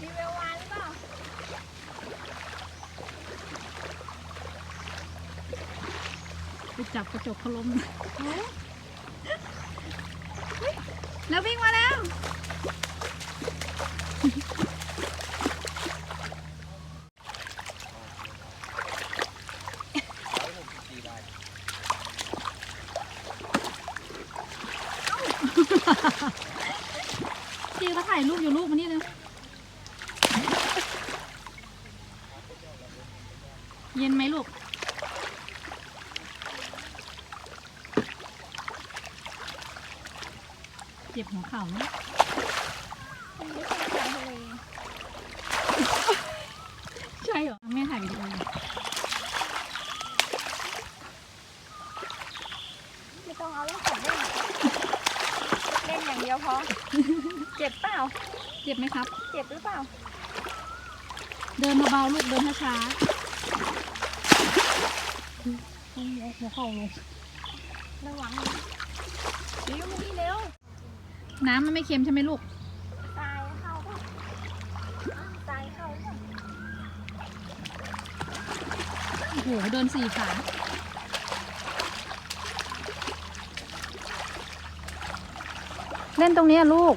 มีเวลวานหรือเปล่าไปจับกระจกขาล้มแล้ววิ่งมาแล้วพี่ก็ถ่ายรูปอยู่รูปมานี่เลย เย็นไหมลูก เจ็บหัวเข่าไหมใช่เหรอแม่ถ่ายวิดีโออยู่ไม่ต้องเอาเรื่องของเล่นเล่นอย่างเดียวพอ เจ็บเปล่า เจ็บไหมครับ เจ็บหรือเปล่า เดินเบาๆลูกเดินช้าๆ หัวเข่าลงระวังดิวมานี่เร็วน้ำมันไม่เค็มใช่ไหมลูกตายเข้าป่ะตายเข้าป่ะโอ้โหเดินสี่ขาเล่นตรงนี้ลูก